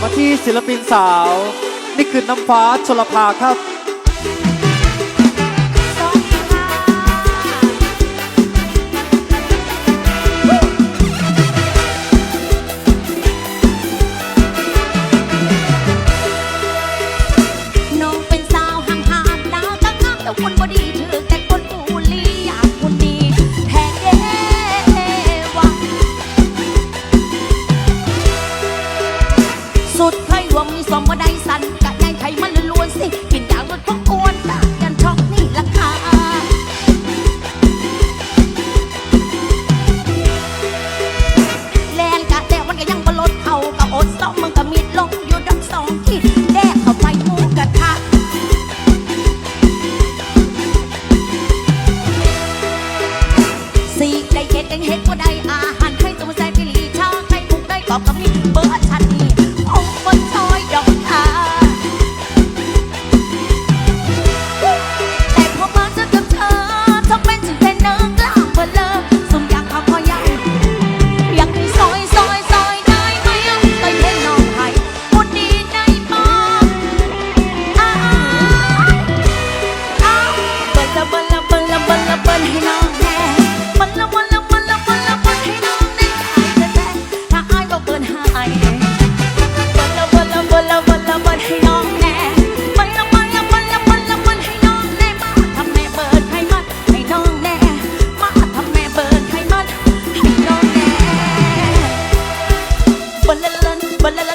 มาที่ศิลปินสาว นี่คือน้ำฟ้าชลภาครับน้องเป็นสาวห่างหามดาวตั้งงามแต่คนบ่ดี สมบ่ได้สันกะยายไผมันล้วนสิ กินยางลดของอ้วนกะยันช็อกนี่ล่ะค่ะแลนกะแต่มันก็ยังบ่ลดเขากะอดซ้อมมันกะมีดลงอยู่ดังสองที่ but